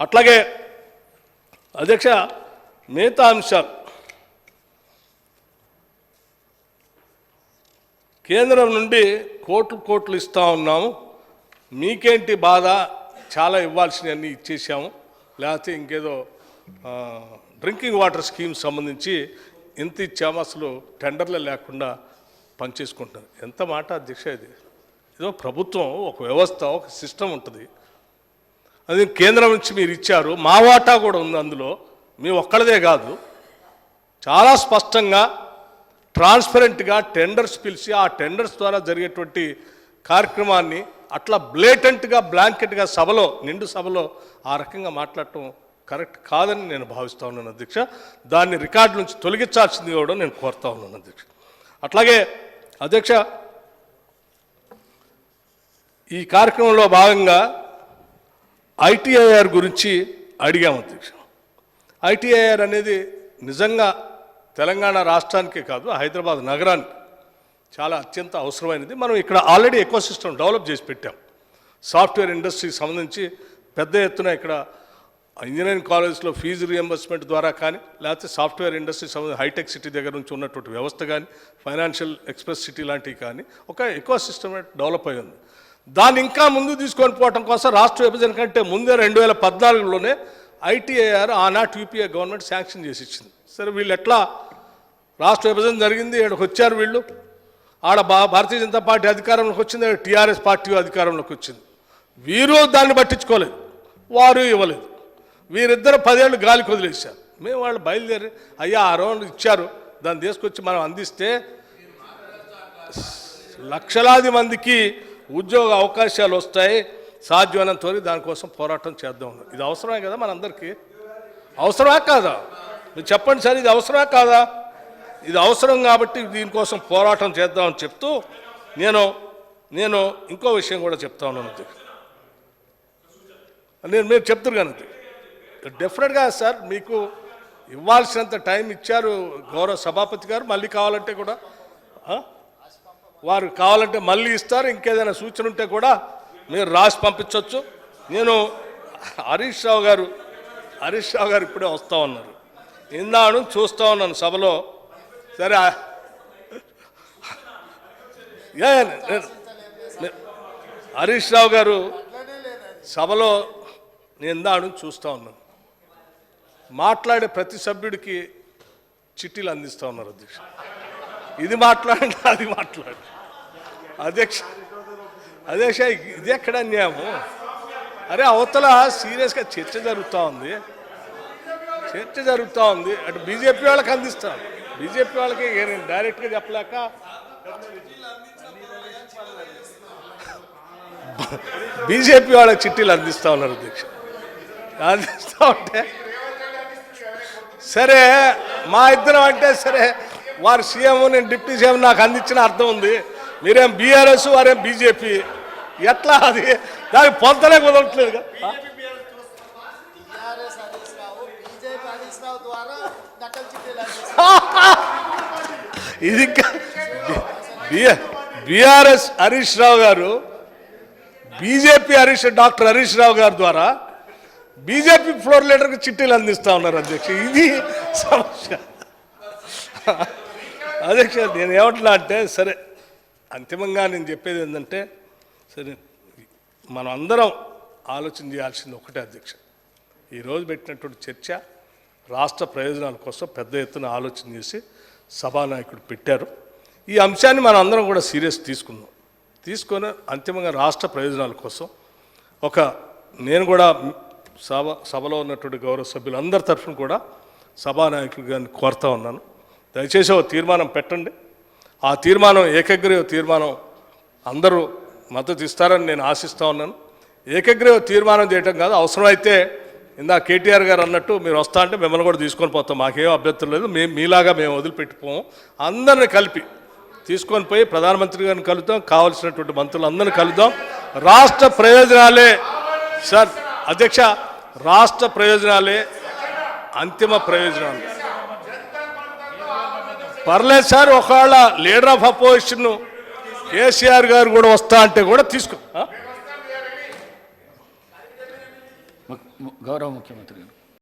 అట్లాగే అధ్యక్ష మిగతా అంశాలు. కేంద్రం నుండి కోట్లు కోట్లు ఇస్తా ఉన్నాము. మీకేంటి బాధ? చాలా ఇవ్వాల్సినవన్నీ ఇచ్చేసాము లేకపోతే ఇంకేదో డ్రింకింగ్ వాటర్ స్కీమ్ సంబంధించి ఎంత ఇచ్చాము. అసలు టెండర్లే లేకుండా పనిచేసుకుంటారు ఎంత మాట అధ్యక్ష ఇది? ఏదో ప్రభుత్వం ఒక వ్యవస్థ ఒక సిస్టమ్ ఉంటుంది. అది కేంద్రం నుంచి మీరు ఇచ్చారు. మా వాటా కూడా ఉంది అందులో. మీ ఒక్కళ్ళదే కాదు. చాలా స్పష్టంగా ట్రాన్స్పరెంట్గా టెండర్స్ పిలిచి ఆ టెండర్స్ ద్వారా జరిగేటువంటి కార్యక్రమాన్ని అట్లా బ్లేటెంట్గా బ్లాంకెట్గా సభలో నిండు సభలో ఆ రకంగా మాట్లాడటం కరెక్ట్ కాదని నేను భావిస్తూ ఉన్నాను అధ్యక్ష. దాన్ని రికార్డు నుంచి తొలగించాల్సింది కూడా నేను కోరుతా ఉన్నాను అధ్యక్ష. అట్లాగే అధ్యక్ష ఈ కార్యక్రమంలో భాగంగా ఐటీఐఆర్ గురించి అడిగాము అధ్యక్ష. ఐటీఐఆర్ అనేది నిజంగా తెలంగాణ రాష్ట్రానికే కాదు హైదరాబాద్ నగరానికి చాలా అత్యంత అవసరమైనది. మనం ఇక్కడ ఆల్రెడీ ఎకో సిస్టమ్ డెవలప్ చేసి పెట్టాం. సాఫ్ట్వేర్ ఇండస్ట్రీకి సంబంధించి పెద్ద ఎత్తున ఇక్కడ ఇంజనీరింగ్ కాలేజ్లో ఫీజు రియంబర్స్మెంట్ ద్వారా కానీ లేకపోతే సాఫ్ట్వేర్ ఇండస్ట్రీ సంబంధించి హైటెక్ సిటీ దగ్గర నుంచి ఉన్నటువంటి వ్యవస్థ కానీ ఫైనాన్షియల్ ఎక్స్ప్రెస్ సిటీ లాంటివి కానీ ఒక ఎకో సిస్టమ్ డెవలప్ అయి ఉంది. దాన్ని ఇంకా ముందు తీసుకొని పోవటం కోసం రాష్ట్ర విభజన కంటే ముందే రెండు వేల పద్నాలుగులోనే ఐటీఐఆర్ ఆనాటి యూపీఏ గవర్నమెంట్ శాంక్షన్ చేసి ఇచ్చింది. సరే వీళ్ళు ఎట్లా రాష్ట్ర విభజన జరిగింది? ఇక్కడికి వచ్చారు వీళ్ళు. ఆడ భా భారతీయ జనతా పార్టీ అధికారంలోకి వచ్చింది టీఆర్ఎస్ పార్టీ అధికారంలోకి వచ్చింది. వీరు దాన్ని పట్టించుకోలేదు. వారు ఇవ్వలేదు. వీరిద్దరు పదేళ్ళు గాలికి వదిలేశారు మేము వాళ్ళు బయలుదేరి అయ్యా ఆ రోజు ఇచ్చారు దాన్ని తీసుకొచ్చి మనం అందిస్తే లక్షలాది మందికి ఉద్యోగ అవకాశాలు వస్తాయి సాధ్యమైనంత వరకు దానికోసం పోరాటం చేద్దాం. ఇది అవసరమే కదా మనందరికీ? అవసరమా కాదా? మీరు చెప్పండి సార్ ఇది అవసరమా కాదా? ఇది అవసరం కాబట్టి దీనికోసం పోరాటం చేద్దామని చెప్తూ నేను నేను ఇంకో విషయం కూడా చెప్తా ఉన్నాను. నేను మీరు చెప్తారు కానీ డెఫినెట్గా సార్ మీకు ఇవ్వాల్సినంత టైం ఇచ్చారు గౌరవ సభాపతి గారు మళ్ళీ కావాలంటే కూడా వారు కావాలంటే మళ్ళీ ఇస్తారు. ఇంకేదైనా సూచన ఉంటే కూడా మీరు రాసి పంపించవచ్చు నేను హరీష్ రావు గారు హరీష్ రావు గారు ఇప్పుడే వస్తా ఉన్నారు. ఇందాను చూస్తూ ఉన్నాను సభలో. సరే ఏ, నేను- హరీష్ రావు గారు సభలో నేను దాడు చూస్తూ ఉన్నాను. మాట్లాడే ప్రతి సభ్యుడికి చిట్టీలు అందిస్తూ ఉన్నారు అధ్యక్ష. ఇది మాట్లాడండి అది మాట్లాడు అధ్యక్ష అధ్యక్ష ఇది ఎక్కడ అన్యాయము? అరే అవతల సీరియస్గా చర్చ జరుగుతూ ఉంది. చర్చ జరుగుతూ ఉంది. అటు బీజేపీ వాళ్ళకి అందిస్తాను బీజేపీ వాళ్ళకి నేను డైరెక్ట్గా చెప్పలేక బీజేపీ వాళ్ళకి చిట్టీలు అందిస్తూ ఉన్నారు అధ్యక్ష అందిస్తూ ఉంటే సరే మా ఇద్దరం అంటే సరే వారు సీఎం నేను డిప్యూటీ సీఎం నాకు అందించిన అర్థం ఉంది. మీరేం బీఆర్ఎస్ వారేం బీజేపీ? ఎట్లా అది? దానికి పొంతలే కుదరట్లేదు కదా. ఇది బీఆర్ఎస్ హరీష్ రావు గారు బీజేపీ హరీష్ డాక్టర్ హరీష్ రావు గారి ద్వారా బీజేపీ ఫ్లోర్ లీడర్కి చిట్టీలు అందిస్తా ఉన్నారు అధ్యక్ష. ఇది సమస్య. అధ్యక్ష నేను ఏమంటున్నా అంటే సరే అంతిమంగా నేను చెప్పేది ఏంటంటే సరే మనం అందరం ఆలోచన చేయాల్సింది ఒకటే అధ్యక్ష. ఈరోజు పెట్టినటువంటి చర్చ రాష్ట్ర ప్రయోజనాల కోసం పెద్ద ఎత్తున ఆలోచన చేసి సభానాయకుడు పెట్టారు. ఈ అంశాన్ని మనం అందరం కూడా సీరియస్ తీసుకున్నాం తీసుకొని అంతిమంగా రాష్ట్ర ప్రయోజనాల కోసం ఒక నేను కూడా సభ సభలో ఉన్నటువంటి గౌరవ సభ్యులందరి తరఫున కూడా సభానాయకులు గారిని కోరుతా ఉన్నాను. దయచేసి ఓ తీర్మానం పెట్టండి. ఆ తీర్మానం ఏకగ్రీవ తీర్మానం అందరూ మద్దతు ఇస్తారని నేను ఆశిస్తూ ఉన్నాను. ఏకగ్రీవ తీర్మానం చేయటం కాదు అవసరమైతే ఇందా కేటీఆర్ గారు అన్నట్టు మీరు వస్తా అంటే మిమ్మల్ని కూడా తీసుకొని పోతాం. మాకేం అభ్యర్థులు లేదు. మేము మీలాగా మేము వదిలిపెట్టిపోము. అందరిని కలిపి తీసుకొని పోయి ప్రధానమంత్రి గారిని కలుద్దాం. కావలసినటువంటి మంత్రులందరిని కలుద్దాం. రాష్ట్ర ప్రయోజనాలే. సార్ అధ్యక్ష రాష్ట్ర ప్రయోజనాలే. అంతిమ ప్రయోజనాలు. పర్లేదు సార్ ఒకవేళ లీడర్ ఆఫ్ అపోజిషన్ కేసీఆర్ గారు కూడా వస్తా అంటే కూడా తీసుకో. గౌరవ ముఖ్యమంత్రి గారు.